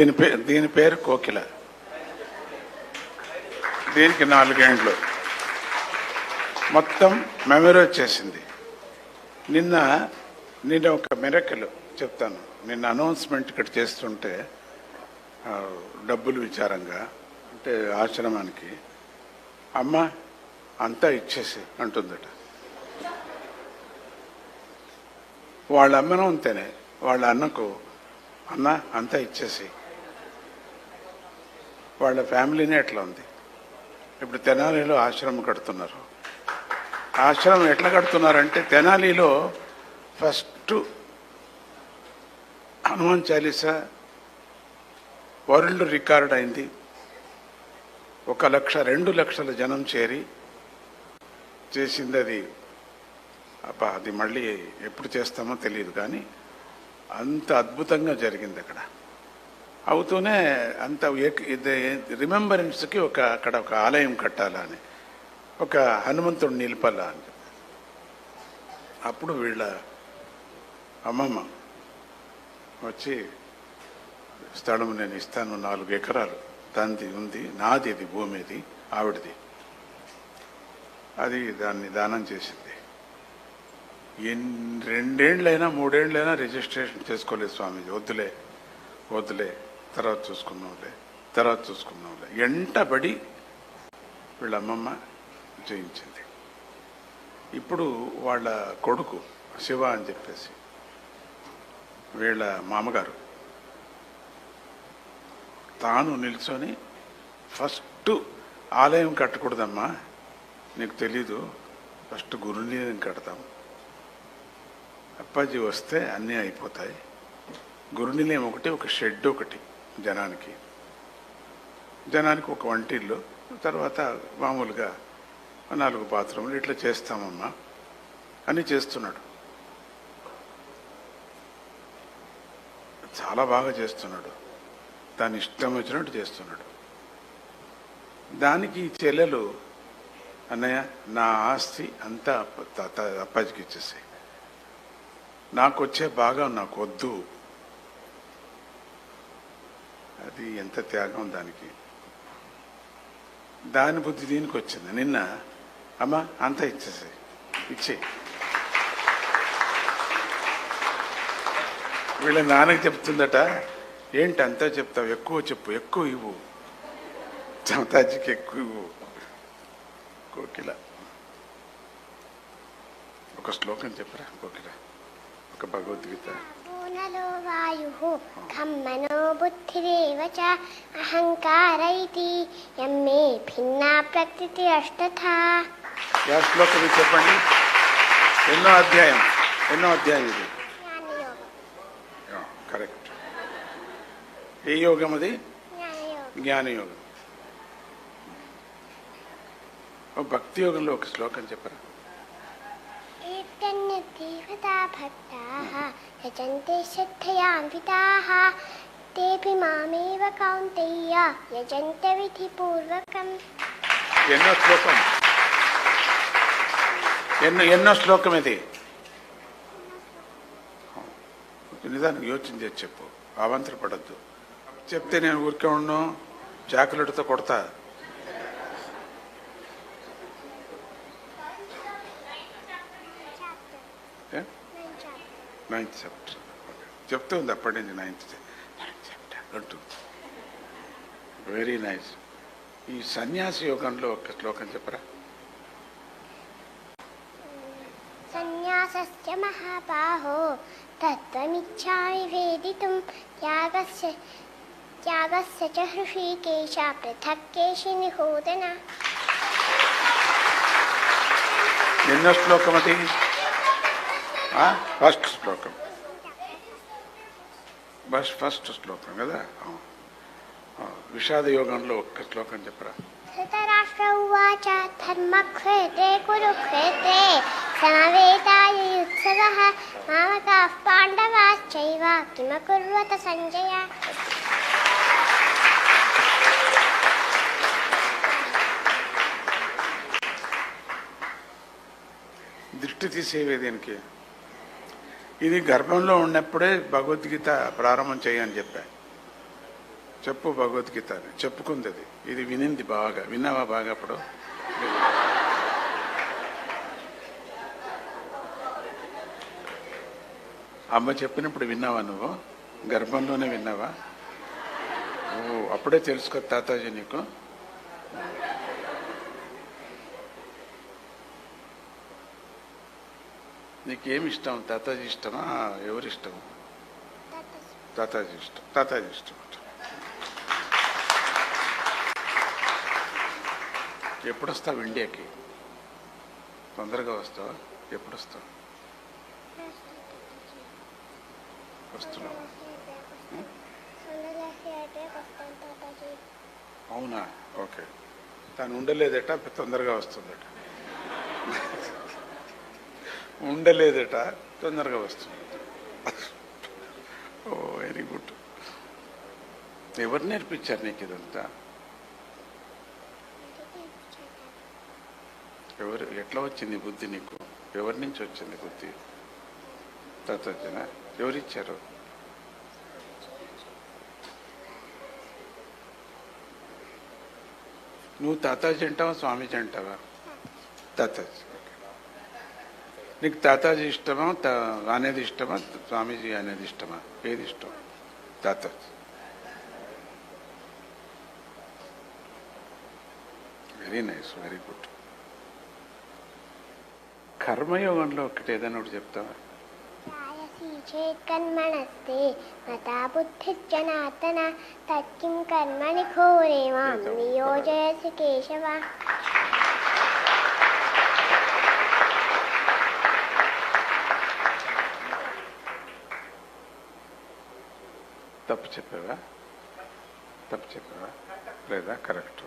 దీని పేరు దీని పేరు కోకిల. దీనికి నాలుగేండ్లు. మొత్తం మెమరీ వచ్చేసింది. నిన్న నిన్న ఒక మెరకలు చెప్తాను. నిన్న అనౌన్స్మెంట్ ఇక్కడ చేస్తుంటే డబ్బులు విచారంగా అంటే ఆశ్రమానికి. అమ్మ అంతా ఇచ్చేసి అంటుందట. వాళ్ళ అమ్మను అంతేనే వాళ్ళ అన్నకు అన్న అంతా ఇచ్చేసి వాళ్ళ ఫ్యామిలీనే ఎట్లా ఉంది? ఇప్పుడు తెనాలిలో ఆశ్రమం కడుతున్నారు. ఆశ్రమం ఎట్లా కడుతున్నారంటే తెనాలిలో first Hanuman Chalisa world record అయింది. ఒక లక్ష రెండు లక్షల జనం చేరి చేసింది అది అబ్బా అది మళ్ళీ ఎప్పుడు చేస్తామో తెలియదు కానీ అంత అద్భుతంగా జరిగింది అక్కడ. అవుతూనే అంత రిమెంబరెన్స్కి ఒక అక్కడ ఒక ఆలయం కట్టాలని. ఒక హనుమంతుడు నిలపాల అని అప్పుడు వీళ్ళ అమ్మమ్మ వచ్చి స్థలం నేను ఇస్తాను నాలుగు ఎకరాలు. దానిది ఉంది. నాది ఇది భూమి ఇది ఆవిడది. అది దాన్ని దానం చేసింది. ఎన్ని రెండేళ్ళైనా మూడేళ్ళైనా రిజిస్ట్రేషన్ చేసుకోలేదు స్వామీజీ. వద్దులే వద్దులే. తర్వాత చూసుకున్నాంలే తర్వాత చూసుకున్నాంలే ఎంటబడి వీళ్ళ అమ్మమ్మ జయించింది. ఇప్పుడు వాళ్ళ కొడుకు శివ అని చెప్పేసి వీళ్ళ మామగారు తాను నిల్చొని ఫస్ట్ ఆలయం కట్టకూడదమ్మా నీకు తెలీదు ఫస్ట్ గురునిలయం కడతాం. అప్పాజీ వస్తే అన్నీ అయిపోతాయి. గురునిలయం ఒకటి ఒక షెడ్ ఒకటి. జనానికి. జనానికి ఒక వంటిల్లు తర్వాత మామూలుగా నాలుగు బాత్రూములు ఇట్లా చేస్తామమ్మా. అని చేస్తున్నాడు. చాలా బాగా చేస్తున్నాడు. దాని ఇష్టం వచ్చినట్టు చేస్తున్నాడు. దానికి ఈ చెల్లెలు అన్నయ్య నా ఆస్తి అంతా అప్పాజికి ఇచ్చేసాయి. నాకు వచ్చే బాగా నాకు వద్దు అది ఎంత త్యాగం దానికి? దాని బుద్ధి దీనికి వచ్చింది. నిన్న అమ్మ అంతా ఇచ్చేసి ఇచ్చే వీళ్ళ నాన్నకి చెప్తుందట ఏంటి అంతా చెప్తావు? ఎక్కువ చెప్పు ఎక్కువ ఇవ్వు. చమతాజీకి ఎక్కువ ఇవ్వు. కోకిల. ఒక శ్లోకం చెప్పరా కోకిల? ఒక భగవద్గీత. వాయు ఖమ్మనో బుద్ధిరేవ చ అహంకార ఇతి యమ్మే భిన్నా ప్రకృతి అష్టథా. యా శ్లోకం ఇది చెప్పండి. ఎన్నో అధ్యాయం ఎన్నో అధ్యాయం ఇది? కరెక్ట్. ఏ యోగం అది? జ్ఞానయోగం. భక్తి యోగంలో ఒక శ్లోకం చెప్పరా? ఏతన్య దేవతా భక్తాః యజంతే శ్రద్ధయాన్వితాః తేపి మామేవ కౌంతేయ యజంత విధిపూర్వకం ఎన్నో శ్లోకం? ఎన్నో ఎన్నో శ్లోకం ఇది? నిదానికి యోచించి చెప్పు అవంతర పడద్దు చెప్తే నేను ఊరికే ఉన్నాను చాకులెట్తో కొడతా. నైన్త్ చాప్టర్ చెప్తూ ఉంది అప్పటి నుంచి నైన్త్ నైన్త్ చాప్టర్ అంటుంది వెరీ నైస్ ఈ సన్యాస యోగంలో ఒక శ్లోకం చెప్పరా? సన్యాసస్య మహాబాహో తత్వమిచ్ఛామి వేదితుం త్యాగస్య త్యాగస్య చ హృషీకేశ పృథక్ కేశి నిహోదన. ఎన్నో శ్లోకం అది ఆ? ఫస్ట్ శ్లోకం. బస్ ఫస్ట్ శ్లోకం కదా. విషాద యోగంలో ఒక్క శ్లోకం చెప్పరా? ధృతరాష్ట్ర ఉవాచ ధర్మక్షేత్రే కురుక్షేత్రే సమవేతాయ యుత్సవః మామకాః పాండవాశ్చైవ కిమకుర్వత సంజయ. దృష్టి తీసేవే దీనికి. ఇది గర్భంలో ఉన్నప్పుడే భగవద్గీత ప్రారంభం చేయని చెప్పా. చెప్పు భగవద్గీత అని. చెప్పుకుంది అది. ఇది వినింది బాగా. విన్నావా బాగా అప్పుడు? అమ్మ చెప్పినప్పుడు విన్నావా నువ్వు? గర్భంలోనే విన్నావా? ఓ అప్పుడే తెలుసుకో తాతాజీ నీకు. నీకేమి ఇష్టం? తాతాజీ ఇష్టమా? ఎవరి ఇష్టం తాతాజీ. ఇష్టం. తాతాజీ ఇష్టం ఎప్పుడు వస్తావు ఇండియాకి? తొందరగా వస్తావా? ఎప్పుడు వస్తావు వస్తున్నావు అవునా? ఓకే. తను ఉండలేదట తొందరగా వస్తుందట. ఉండలేదట తొందరగా వస్తుంది. Oh very good. ఎవరు నేర్పించారు నీకు ఇదంతా? ఎవరు ఎట్లా వచ్చింది బుద్ధి నీకు? ఎవరి నుంచి వచ్చింది బుద్ధి? తత్వజ్ఞ ఎవరిచ్చారు? నువ్వు తాతాజీ అంటావా స్వామీజీ అంటావా? తాతాజీ. నీకు తాతాజీ ఇష్టమా? అనేది ఇష్టమా? స్వామీజీ అనేది ఇష్టమా? ఏది ఇష్టం? తాతాజీ వెరీ నైస్ వెరీ గుడ్ కర్మయోగంలో ఒకటి ఏదైనా ఒకటి చెప్తావా? ధ్యాయసి చేత్ కర్మణస్తే మతా బుద్ధిర్జనార్దన తత్కిం కర్మణి ఘోరే మాం నియోజయసి కేశవ. తప్పు చెప్పావా? తప్పు చెప్పావా? లేదా కరెక్ట్?